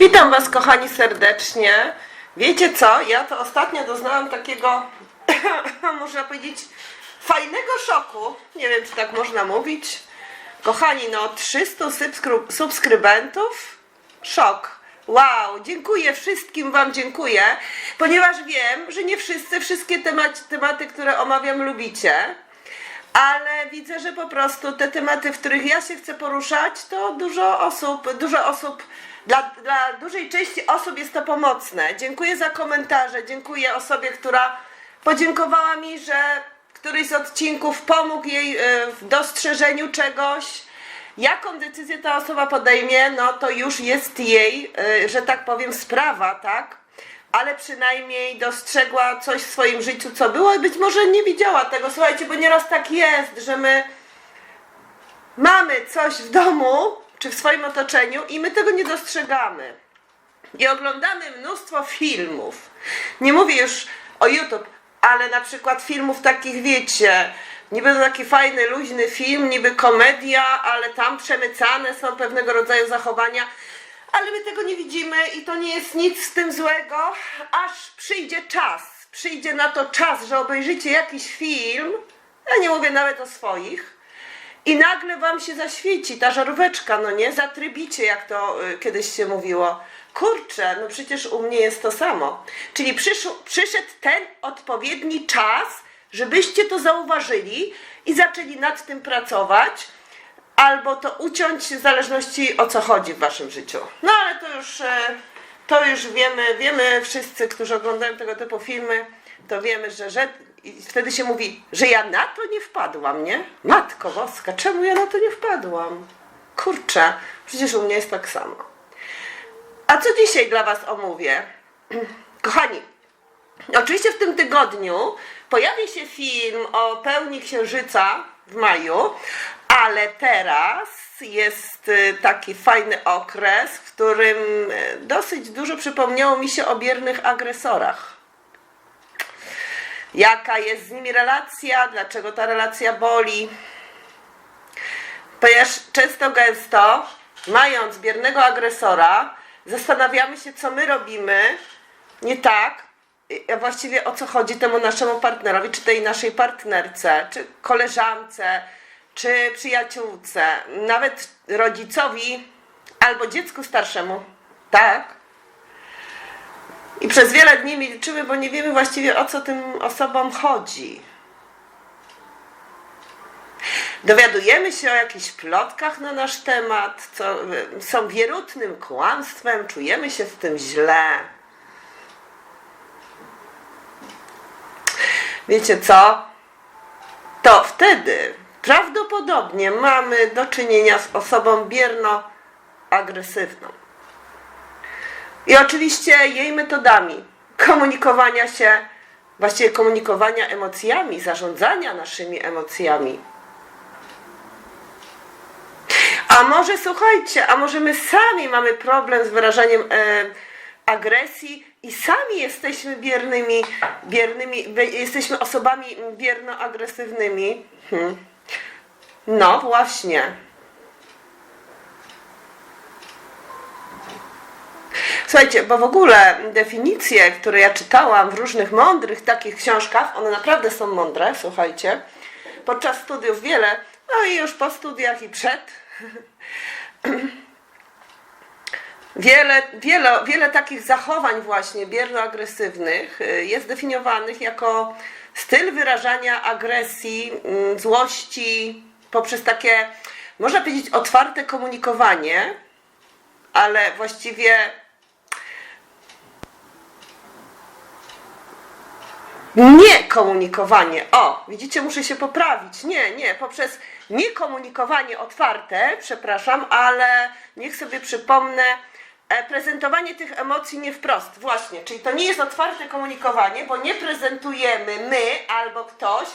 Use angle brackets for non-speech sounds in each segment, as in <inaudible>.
Witam Was, kochani, serdecznie. Wiecie co? Ja to ostatnio doznałam takiego, <coughs> można powiedzieć, fajnego szoku. Nie wiem, czy tak można mówić. Kochani, no 300 subskry- subskrybentów. Szok. Wow, dziękuję wszystkim Wam, dziękuję, ponieważ wiem, że nie wszyscy wszystkie tematy, tematy które omawiam, lubicie. Ale widzę, że po prostu te tematy, w których ja się chcę poruszać, to dużo osób, dużo osób, dla, dla dużej części osób jest to pomocne. Dziękuję za komentarze, dziękuję osobie, która podziękowała mi, że któryś z odcinków pomógł jej e, w dostrzeżeniu czegoś. Jaką decyzję ta osoba podejmie, no to już jest jej, e, że tak powiem, sprawa, tak? ale przynajmniej dostrzegła coś w swoim życiu, co było i być może nie widziała tego. Słuchajcie, bo nieraz tak jest, że my mamy coś w domu czy w swoim otoczeniu i my tego nie dostrzegamy. I oglądamy mnóstwo filmów. Nie mówię już o YouTube, ale na przykład filmów takich, wiecie, niby to taki fajny, luźny film, niby komedia, ale tam przemycane są pewnego rodzaju zachowania, ale my tego nie widzimy i to nie jest nic z tym złego, aż przyjdzie czas. Przyjdzie na to czas, że obejrzycie jakiś film, ja nie mówię nawet o swoich, i nagle wam się zaświeci ta żaróweczka, no nie? Zatrybicie, jak to y, kiedyś się mówiło. Kurczę, no przecież u mnie jest to samo. Czyli przyszł, przyszedł ten odpowiedni czas, żebyście to zauważyli i zaczęli nad tym pracować, albo to uciąć w zależności o co chodzi w waszym życiu. No ale to już, e, to już wiemy, wiemy wszyscy, którzy oglądają tego typu filmy, to wiemy, że, że i wtedy się mówi, że ja na to nie wpadłam, nie? Matko Boska, czemu ja na to nie wpadłam? Kurczę, przecież u mnie jest tak samo. A co dzisiaj dla Was omówię? <clears throat> Kochani, oczywiście w tym tygodniu pojawi się film o pełni księżyca w maju, ale teraz jest y, taki fajny okres, w którym y, dosyć dużo przypomniało mi się o biernych agresorach jaka jest z nimi relacja, dlaczego ta relacja boli. Ponieważ często gęsto, mając biernego agresora, zastanawiamy się, co my robimy nie tak, a właściwie o co chodzi temu naszemu partnerowi, czy tej naszej partnerce, czy koleżance, czy przyjaciółce, nawet rodzicowi albo dziecku starszemu. Tak? I przez wiele dni milczymy, bo nie wiemy właściwie o co tym osobom chodzi. Dowiadujemy się o jakichś plotkach na nasz temat, co są wierutnym kłamstwem, czujemy się w tym źle. Wiecie co? To wtedy prawdopodobnie mamy do czynienia z osobą bierno-agresywną. I oczywiście jej metodami komunikowania się, właściwie komunikowania emocjami, zarządzania naszymi emocjami. A może słuchajcie, a może my sami mamy problem z wyrażaniem e, agresji i sami jesteśmy biernymi, biernymi, jesteśmy osobami bierno-agresywnymi. Hmm. No właśnie. Słuchajcie, bo w ogóle definicje, które ja czytałam w różnych mądrych takich książkach, one naprawdę są mądre, słuchajcie. Podczas studiów wiele, no i już po studiach i przed. <clears throat> Wiele, wiele, wiele takich zachowań właśnie bierno-agresywnych y, jest definiowanych jako styl wyrażania agresji, mm, złości poprzez takie, można powiedzieć, otwarte komunikowanie, ale właściwie nie komunikowanie. O, widzicie, muszę się poprawić. Nie, nie, poprzez niekomunikowanie otwarte, przepraszam, ale niech sobie przypomnę, e, prezentowanie tych emocji nie wprost. Właśnie, czyli to nie jest otwarte komunikowanie, bo nie prezentujemy my albo ktoś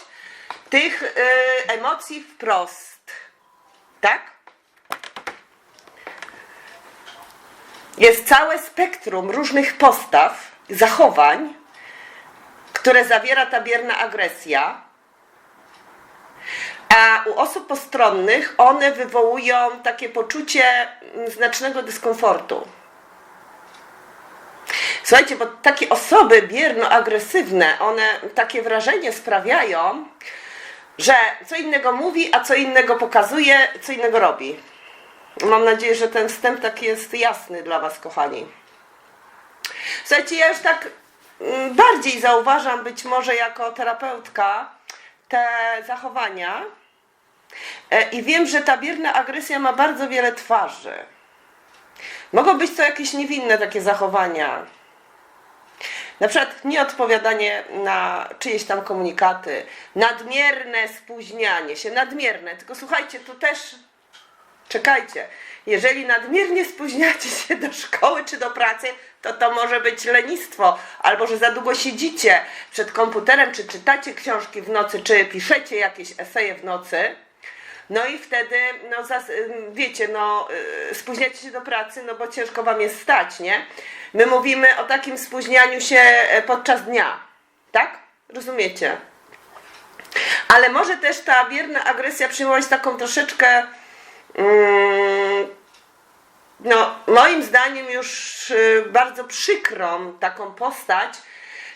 tych e, emocji wprost. Tak? Jest całe spektrum różnych postaw, zachowań, które zawiera ta bierna agresja, a u osób postronnych one wywołują takie poczucie mm, znacznego dyskomfortu. Słuchajcie, bo takie osoby bierno-agresywne, one takie wrażenie sprawiają, że co innego mówi, a co innego pokazuje, co innego robi. Mam nadzieję, że ten wstęp taki jest jasny dla Was, kochani. Słuchajcie, ja już tak bardziej zauważam, być może jako terapeutka, te zachowania. E, I wiem, że ta bierna agresja ma bardzo wiele twarzy. Mogą być to jakieś niewinne takie zachowania. Na przykład nieodpowiadanie na czyjeś tam komunikaty, nadmierne spóźnianie się, nadmierne. Tylko słuchajcie, tu też czekajcie. Jeżeli nadmiernie spóźniacie się do szkoły czy do pracy, to to może być lenistwo, albo że za długo siedzicie przed komputerem, czy czytacie książki w nocy, czy piszecie jakieś eseje w nocy. No i wtedy, no ym, wiecie, no yy, spóźniacie się do pracy, no bo ciężko wam jest stać, nie? My mówimy o takim spóźnianiu się e, podczas dnia, tak? Rozumiecie? Ale może też ta bierna agresja przyjmować taką troszeczkę, mm, no moim zdaniem już y, bardzo przykrą taką postać,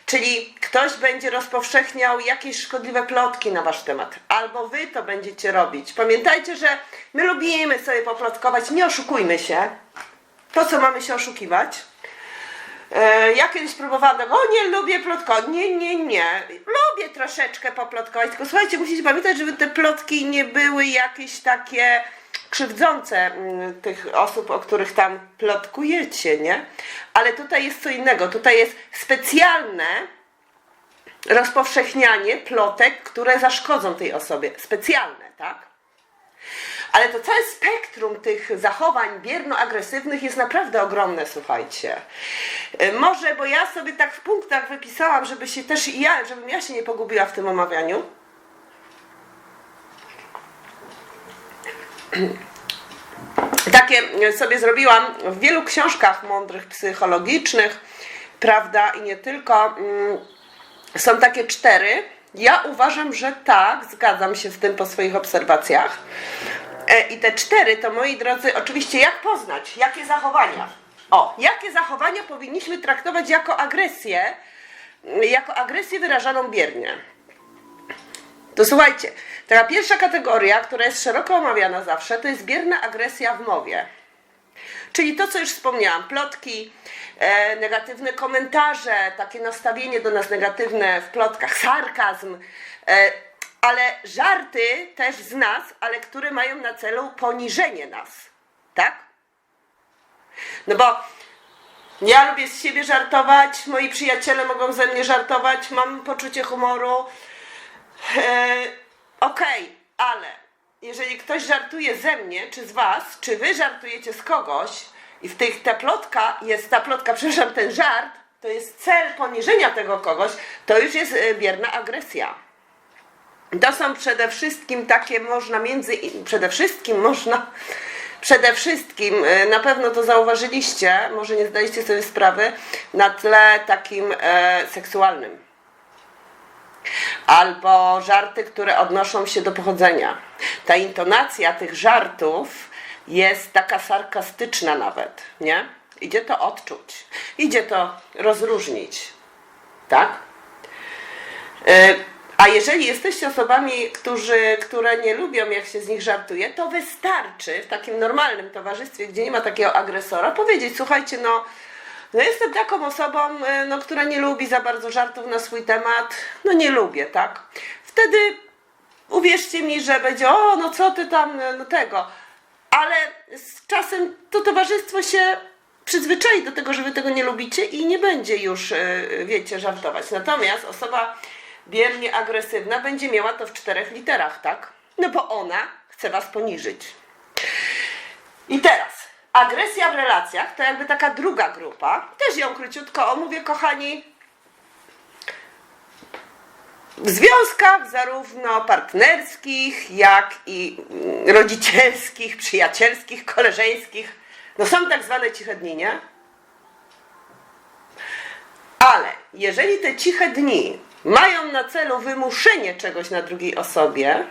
Czyli ktoś będzie rozpowszechniał jakieś szkodliwe plotki na wasz temat, albo wy to będziecie robić. Pamiętajcie, że my lubimy sobie poplotkować, nie oszukujmy się. Po co mamy się oszukiwać? E, Ja kiedyś próbowałam o nie lubię plotkować. Nie, nie, nie. Lubię troszeczkę poplotkować, tylko słuchajcie, musicie pamiętać, żeby te plotki nie były jakieś takie krzywdzące mm, tych osób, o których tam plotkujecie, nie? Ale tutaj jest co innego. Tutaj jest specjalne rozpowszechnianie plotek, które zaszkodzą tej osobie. Specjalne, tak? Ale to całe spektrum tych zachowań bierno-agresywnych jest naprawdę ogromne, słuchajcie. Y, Może, bo ja sobie tak w punktach wypisałam, żeby się też i ja, żebym ja się nie pogubiła w tym omawianiu. Takie sobie zrobiłam w wielu książkach mądrych, psychologicznych, prawda, i nie tylko. mm, Są takie cztery. Ja uważam, że tak, zgadzam się z tym po swoich obserwacjach. E, I te cztery to, moi drodzy, oczywiście jak poznać, jakie zachowania. O, jakie zachowania powinniśmy traktować jako agresję, jako agresję wyrażaną biernie. To słuchajcie, taka pierwsza kategoria, która jest szeroko omawiana zawsze, to jest bierna agresja w mowie. Czyli to, co już wspomniałam, plotki, e, negatywne komentarze, takie nastawienie do nas negatywne w plotkach, sarkazm, e, ale żarty też z nas, ale które mają na celu poniżenie nas. Tak? No bo ja lubię z siebie żartować, moi przyjaciele mogą ze mnie żartować, mam poczucie humoru. E, Okej, ale jeżeli ktoś żartuje ze mnie, czy z was, czy wy żartujecie z kogoś i w tych ta plotka jest, ta plotka, <laughs> przepraszam, ten żart, to jest cel poniżenia tego kogoś, to już jest e, bierna agresja. To są przede wszystkim takie można między przede wszystkim można <laughs> przede wszystkim e, na pewno to zauważyliście, może nie zdaliście sobie sprawy na tle takim e, seksualnym albo żarty, które odnoszą się do pochodzenia. Ta intonacja tych żartów jest taka sarkastyczna nawet, nie? Idzie to odczuć, idzie to rozróżnić, tak? E, A jeżeli jesteście osobami, którzy, które nie lubią, jak się z nich żartuje, to wystarczy w takim normalnym towarzystwie, gdzie nie ma takiego agresora, powiedzieć: Słuchajcie, no, no jestem taką osobą, e, no, która nie lubi za bardzo żartów na swój temat. No nie lubię, tak? Wtedy uwierzcie mi, że będzie, o, no co ty tam, no tego. Ale z czasem to towarzystwo się przyzwyczai do tego, że wy tego nie lubicie i nie będzie już, e, wiecie, żartować. Natomiast osoba biernie agresywna będzie miała to w czterech literach, tak? No bo ona chce was poniżyć. I teraz, agresja w relacjach to jakby taka druga grupa. Też ją króciutko omówię, kochani. W związkach zarówno partnerskich, jak i mm, rodzicielskich, przyjacielskich, koleżeńskich, no są tak zwane ciche dni, nie? Ale jeżeli te ciche dni mają na celu wymuszenie czegoś na drugiej osobie,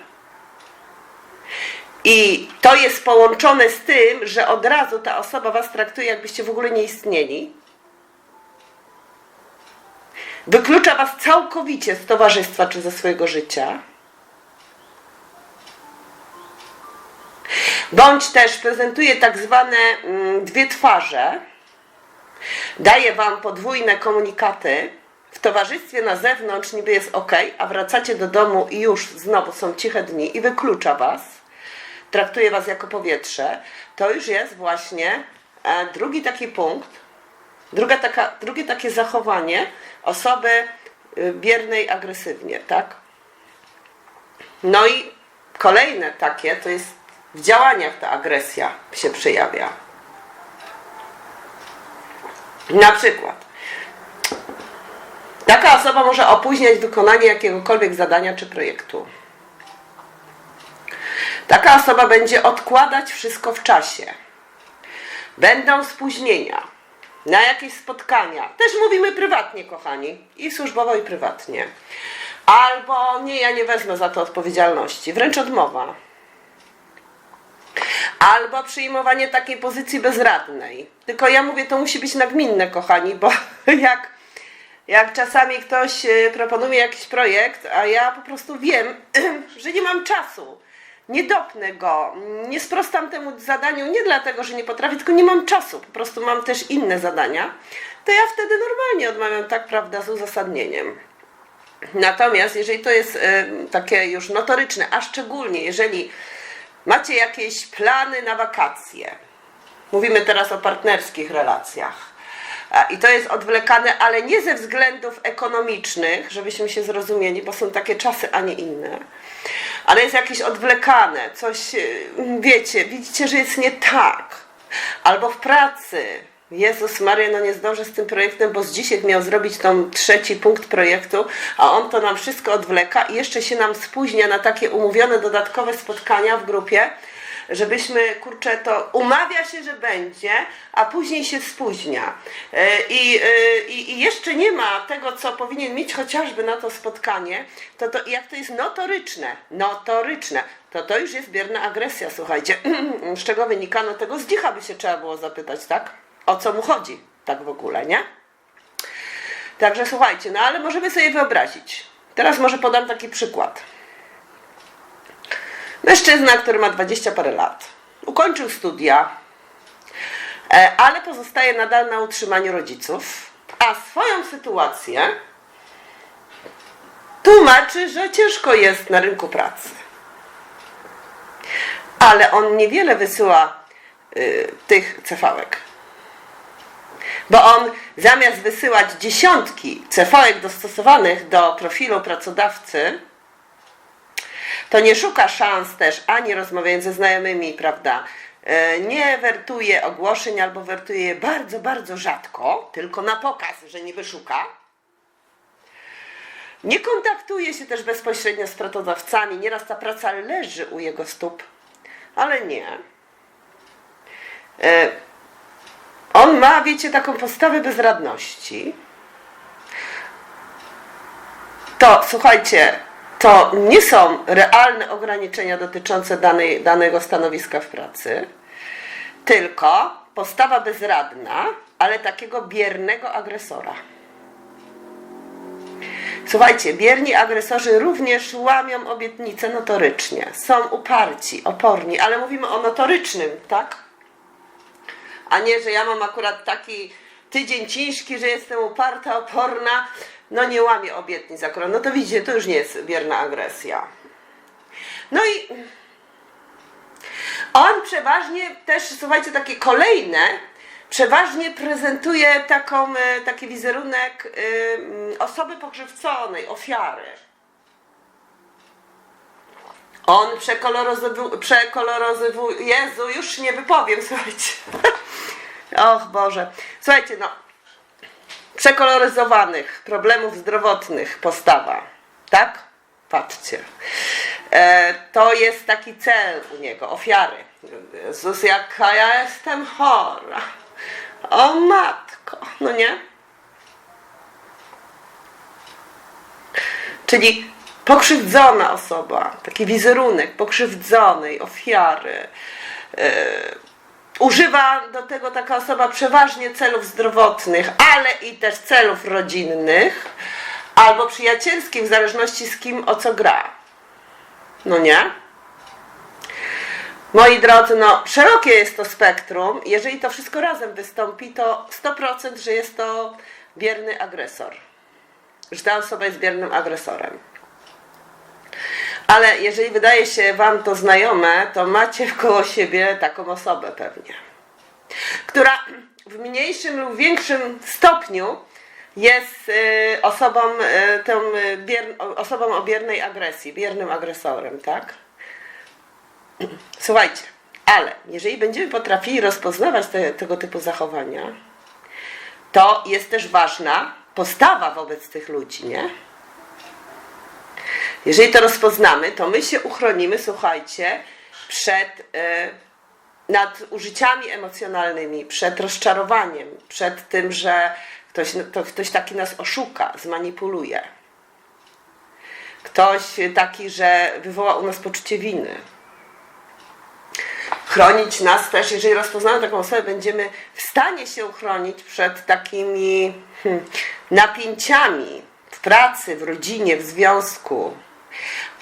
i to jest połączone z tym, że od razu ta osoba was traktuje, jakbyście w ogóle nie istnieli, wyklucza Was całkowicie z towarzystwa czy ze swojego życia, bądź też prezentuje tak zwane mm, dwie twarze, daje Wam podwójne komunikaty, w towarzystwie na zewnątrz niby jest ok, a wracacie do domu i już znowu są ciche dni i wyklucza Was, traktuje Was jako powietrze, to już jest właśnie e, drugi taki punkt, druga taka, drugie takie zachowanie osoby y, biernej agresywnie, tak? No i kolejne takie to jest w działaniach ta agresja się przejawia. Na przykład taka osoba może opóźniać wykonanie jakiegokolwiek zadania czy projektu. Taka osoba będzie odkładać wszystko w czasie. Będą spóźnienia na jakieś spotkania. Też mówimy prywatnie, kochani, i służbowo, i prywatnie. Albo nie, ja nie wezmę za to odpowiedzialności, wręcz odmowa. Albo przyjmowanie takiej pozycji bezradnej. Tylko ja mówię, to musi być nagminne, kochani, bo <laughs> jak, jak czasami ktoś y, proponuje jakiś projekt, a ja po prostu wiem, <clears throat> że nie mam czasu, nie dopnę go, nie sprostam temu zadaniu nie dlatego, że nie potrafię, tylko nie mam czasu, po prostu mam też inne zadania, to ja wtedy normalnie odmawiam tak, prawda, z uzasadnieniem. Natomiast jeżeli to jest y, takie już notoryczne, a szczególnie jeżeli macie jakieś plany na wakacje, mówimy teraz o partnerskich relacjach, i to jest odwlekane, ale nie ze względów ekonomicznych, żebyśmy się zrozumieli, bo są takie czasy, a nie inne, ale jest jakieś odwlekane, coś, y, wiecie, widzicie, że jest nie tak, albo w pracy, Jezus Maria, no nie zdążę z tym projektem, bo z dzisiaj miał zrobić tą trzeci punkt projektu, a on to nam wszystko odwleka i jeszcze się nam spóźnia na takie umówione dodatkowe spotkania w grupie, żebyśmy, kurczę, to umawia się, że będzie, a później się spóźnia. E, I, e, i, I jeszcze nie ma tego, co powinien mieć chociażby na to spotkanie, to, to jak to jest notoryczne, notoryczne, to to już jest bierna agresja, słuchajcie. <clears throat> Z czego wynika? No tego z dzicha by się trzeba było zapytać, tak? O co mu chodzi, tak w ogóle, nie? Także słuchajcie, no ale możemy sobie wyobrazić. Teraz może podam taki przykład. Mężczyzna, który ma 20 parę lat, ukończył studia, e, ale pozostaje nadal na utrzymaniu rodziców, a swoją sytuację tłumaczy, że ciężko jest na rynku pracy. Ale on niewiele wysyła y, tych cefałek. Bo on zamiast wysyłać dziesiątki cefałek dostosowanych do profilu pracodawcy, to nie szuka szans też ani rozmawiając ze znajomymi, prawda? E, Nie wertuje ogłoszeń albo wertuje je bardzo, bardzo rzadko, tylko na pokaz, że niby szuka. Nie kontaktuje się też bezpośrednio z pracodawcami. Nieraz ta praca leży u jego stóp, ale nie. E, On ma, wiecie, taką postawę bezradności. To słuchajcie, to nie są realne ograniczenia dotyczące danej, danego stanowiska w pracy, tylko postawa bezradna, ale takiego biernego agresora. Słuchajcie, bierni agresorzy również łamią obietnice notorycznie. Są uparci, oporni, ale mówimy o notorycznym, tak? A nie, że ja mam akurat taki tydzień ciężki, że jestem uparta, oporna, no nie łamię obietnic akurat. No to widzicie, to już nie jest bierna agresja. No i on przeważnie też, słuchajcie, takie kolejne, przeważnie prezentuje taką, e, taki wizerunek y, mm, osoby pokrzywdzonej, ofiary. On przekoloryzowuje, przekoloryzowuje, Jezu, już nie wypowiem, <laughs> słuchajcie. Och Boże. Słuchajcie, no, przekoloryzowanych problemów zdrowotnych postawa, tak? Patrzcie. E, to jest taki cel u niego, ofiary. Jezus, jaka ja jestem chora. O matko, no nie? Czyli pokrzywdzona osoba, taki wizerunek pokrzywdzonej ofiary. Używa do tego taka osoba przeważnie celów zdrowotnych, ale i też celów rodzinnych. albo przyjacielskim, w zależności z kim o co gra. No nie? Moi drodzy, no szerokie jest to spektrum. Jeżeli to wszystko razem wystąpi, to 100% że jest to bierny agresor. Że ta osoba jest biernym agresorem. Ale jeżeli wydaje się Wam to znajome, to macie koło siebie taką osobę pewnie, która w mniejszym lub większym stopniu jest y, osobą, y, tą, y, bier, osobą o biernej agresji, biernym agresorem, tak? Słuchajcie, ale jeżeli będziemy potrafili rozpoznawać te, tego typu zachowania, to jest też ważna postawa wobec tych ludzi, nie? Jeżeli to rozpoznamy, to my się uchronimy, słuchajcie, przed e, nadużyciami emocjonalnymi, przed rozczarowaniem, przed tym, że ktoś, to ktoś taki nas oszuka, zmanipuluje. Ktoś taki, że wywoła u nas poczucie winy. Chronić nas też, jeżeli rozpoznamy taką osobę, będziemy w stanie się uchronić przed takimi hmm, napięciami w pracy, w rodzinie, w związku.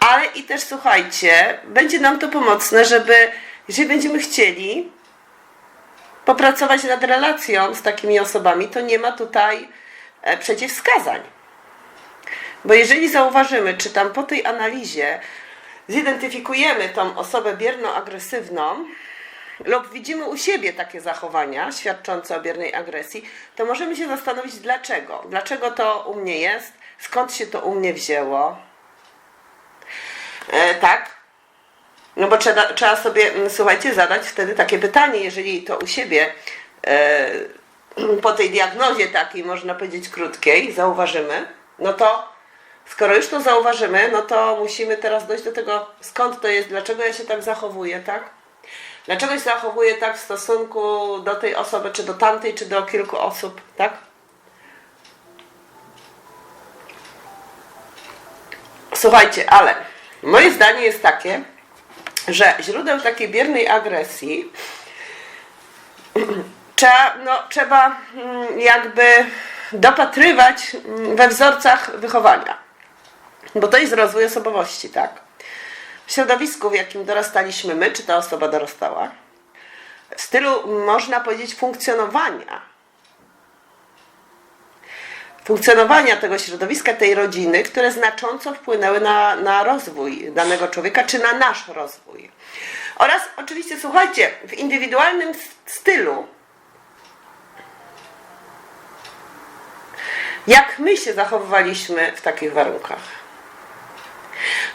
Ale i też słuchajcie, będzie nam to pomocne, żeby, jeżeli będziemy chcieli popracować nad relacją z takimi osobami, to nie ma tutaj e, przeciwwskazań. Bo jeżeli zauważymy, czy tam po tej analizie zidentyfikujemy tą osobę bierno-agresywną, lub widzimy u siebie takie zachowania świadczące o biernej agresji, to możemy się zastanowić dlaczego. Dlaczego to u mnie jest? Skąd się to u mnie wzięło? E, tak? No bo trzeba, trzeba sobie, mm, słuchajcie, zadać wtedy takie pytanie, jeżeli to u siebie e, <clears throat> po tej diagnozie takiej, można powiedzieć, krótkiej, zauważymy, no to skoro już to zauważymy, no to musimy teraz dojść do tego, skąd to jest, dlaczego ja się tak zachowuję, tak? Dlaczego się zachowuję tak w stosunku do tej osoby, czy do tamtej, czy do kilku osób, tak? Słuchajcie, ale moje zdanie jest takie, że źródeł takiej biernej agresji <clears throat> trzeba, no, trzeba mm, jakby dopatrywać mm, we wzorcach wychowania. Bo to jest rozwój osobowości, tak? W środowisku, w jakim dorastaliśmy my, czy ta osoba dorastała, w stylu, można powiedzieć, funkcjonowania. Funkcjonowania tego środowiska, tej rodziny, które znacząco wpłynęły na, na rozwój danego człowieka, czy na nasz rozwój. Oraz oczywiście, słuchajcie, w indywidualnym stylu, jak my się zachowywaliśmy w takich warunkach.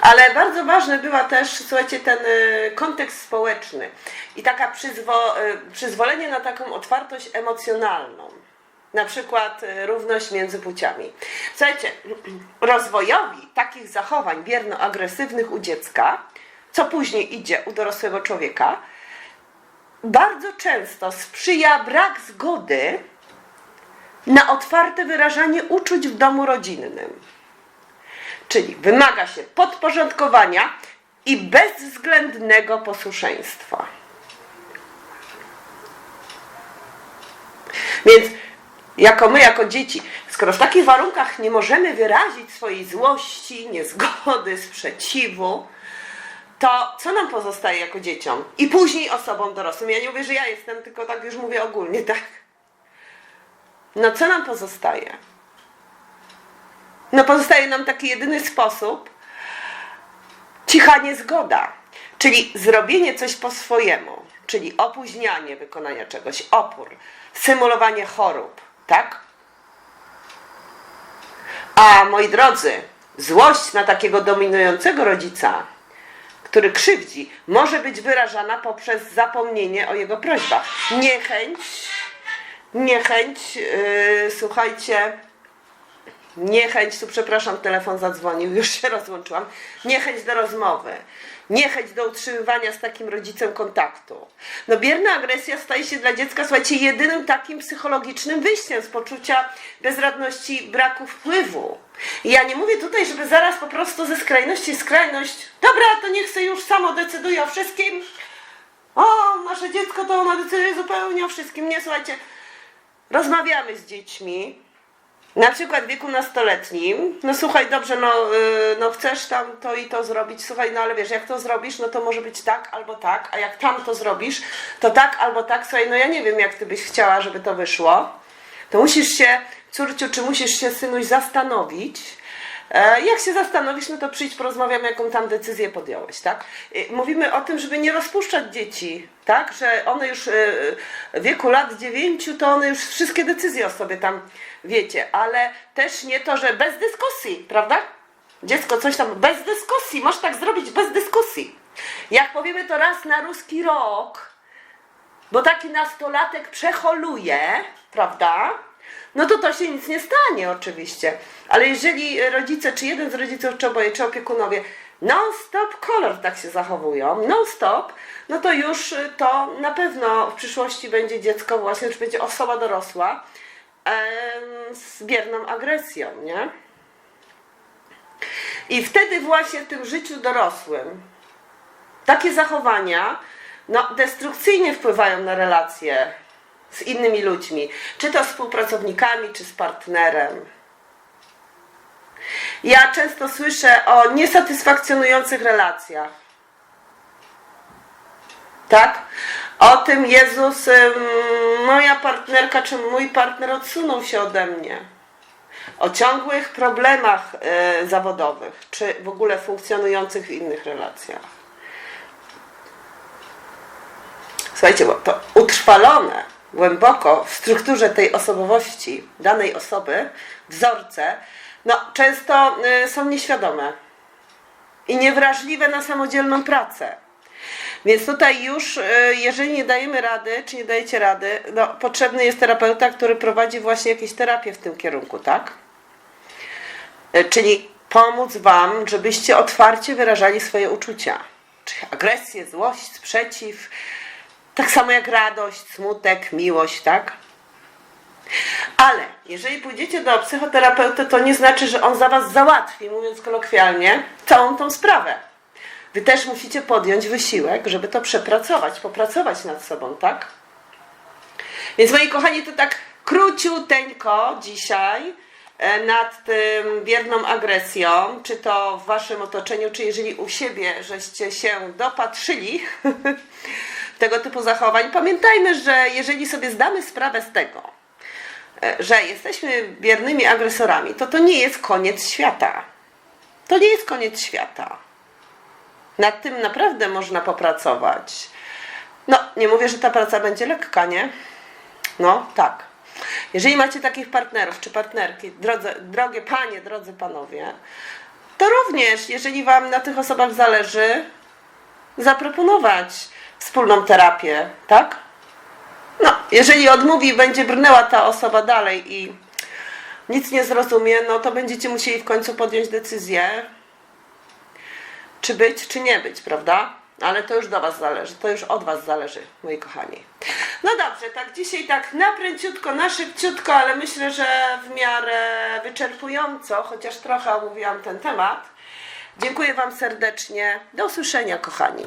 Ale bardzo ważny była też, słuchajcie, ten y, kontekst społeczny i taka przyzwo, y, przyzwolenie na taką otwartość emocjonalną. Na przykład y, równość między płciami. Słuchajcie, rozwojowi takich zachowań bierno-agresywnych u dziecka, co później idzie u dorosłego człowieka, bardzo często sprzyja brak zgody na otwarte wyrażanie uczuć w domu rodzinnym. Czyli wymaga się podporządkowania i bezwzględnego posłuszeństwa. Więc jako my, jako dzieci, skoro w takich warunkach nie możemy wyrazić swojej złości, niezgody, sprzeciwu, to co nam pozostaje jako dzieciom i później osobom dorosłym? Ja nie mówię, że ja jestem, tylko tak już mówię ogólnie, <laughs> tak? No co nam pozostaje? No pozostaje nam taki jedyny sposób, cicha niezgoda, czyli zrobienie coś po swojemu, czyli opóźnianie wykonania czegoś, opór, symulowanie chorób, tak? A moi drodzy, złość na takiego dominującego rodzica, który krzywdzi, może być wyrażana poprzez zapomnienie o jego prośbach. Niechęć, niechęć, yy, słuchajcie, niechęć, tu przepraszam, telefon zadzwonił, <laughs> już się rozłączyłam, niechęć do rozmowy, niechęć do utrzymywania z takim rodzicem kontaktu. No bierna agresja staje się dla dziecka, słuchajcie, jedynym takim psychologicznym wyjściem z poczucia bezradności, braku wpływu. Ja nie mówię tutaj, żeby zaraz po prostu ze skrajności skrajność, dobra, to niech sobie już samo decyduje o wszystkim, o, nasze dziecko to ono decyduje zupełnie o wszystkim. Nie, słuchajcie, rozmawiamy z dziećmi, na przykład w wieku nastoletnim, no słuchaj, dobrze, no, y, no chcesz tam to i to zrobić, słuchaj, no ale wiesz, jak to zrobisz, no to może być tak albo tak, a jak tam to zrobisz, to tak albo tak, słuchaj, no ja nie wiem, jak ty byś chciała, żeby to wyszło, to musisz się, córciu, czy musisz się, synuś, zastanowić, E, Jak się zastanowisz, no to przyjdź, porozmawiamy, jaką tam decyzję podjąłeś, tak? Mówimy o tym, żeby nie rozpuszczać dzieci, tak? Że one już y, w wieku lat dziewięciu, to one już wszystkie decyzje o sobie tam wiecie, ale też nie to, że bez dyskusji, prawda? Dziecko coś tam, bez dyskusji, możesz tak zrobić bez dyskusji. Jak powiemy to raz na ruski rok, bo taki nastolatek przeholuje, prawda? No to to się nic nie stanie oczywiście. Ale jeżeli rodzice, czy jeden z rodziców, czy oboje, czy opiekunowie non-stop kolor tak się zachowują, non-stop, no to już to na pewno w przyszłości będzie dziecko właśnie, już będzie osoba dorosła z bierną agresją, nie? I wtedy właśnie w tym życiu dorosłym takie zachowania no, destrukcyjnie wpływają na relacje z innymi ludźmi, czy to z współpracownikami, czy z partnerem. Ja często słyszę o niesatysfakcjonujących relacjach. Tak? O tym Jezus, moja partnerka czy mój partner odsunął się ode mnie. O ciągłych problemach y, zawodowych, czy w ogóle funkcjonujących w innych relacjach. Słuchajcie, bo to utrwalone głęboko w strukturze tej osobowości danej osoby, wzorce, no często y, są nieświadome i niewrażliwe na samodzielną pracę. Więc tutaj już, y, jeżeli nie dajemy rady, czy nie dajecie rady, no, potrzebny jest terapeuta, który prowadzi właśnie jakieś terapię w tym kierunku, tak? Y, Czyli pomóc Wam, żebyście otwarcie wyrażali swoje uczucia. Czyli agresję, złość, sprzeciw, tak samo jak radość, smutek, miłość, tak? Ale jeżeli pójdziecie do psychoterapeuty, to nie znaczy, że on za was załatwi, mówiąc kolokwialnie, całą tą sprawę. Wy też musicie podjąć wysiłek, żeby to przepracować, popracować nad sobą, tak? Więc moi kochani, to tak króciuteńko dzisiaj e, nad tym bierną agresją, czy to w waszym otoczeniu, czy jeżeli u siebie żeście się dopatrzyli <laughs> tego typu zachowań. Pamiętajmy, że jeżeli sobie zdamy sprawę z tego, e, że jesteśmy biernymi agresorami, to to nie jest koniec świata. To nie jest koniec świata. Nad tym naprawdę można popracować. No, nie mówię, że ta praca będzie lekka, nie? No, tak. Jeżeli macie takich partnerów czy partnerki, drodze, drogie panie, drodzy panowie, to również, jeżeli wam na tych osobach zależy, zaproponować wspólną terapię, tak? No, jeżeli odmówi, będzie brnęła ta osoba dalej i nic nie zrozumie, no to będziecie musieli w końcu podjąć decyzję, czy być, czy nie być, prawda? Ale to już do Was zależy, to już od Was zależy, moi kochani. No dobrze, tak dzisiaj tak napręciutko, na szybciutko, ale myślę, że w miarę wyczerpująco, chociaż trochę omówiłam ten temat. Dziękuję Wam serdecznie. Do usłyszenia, kochani.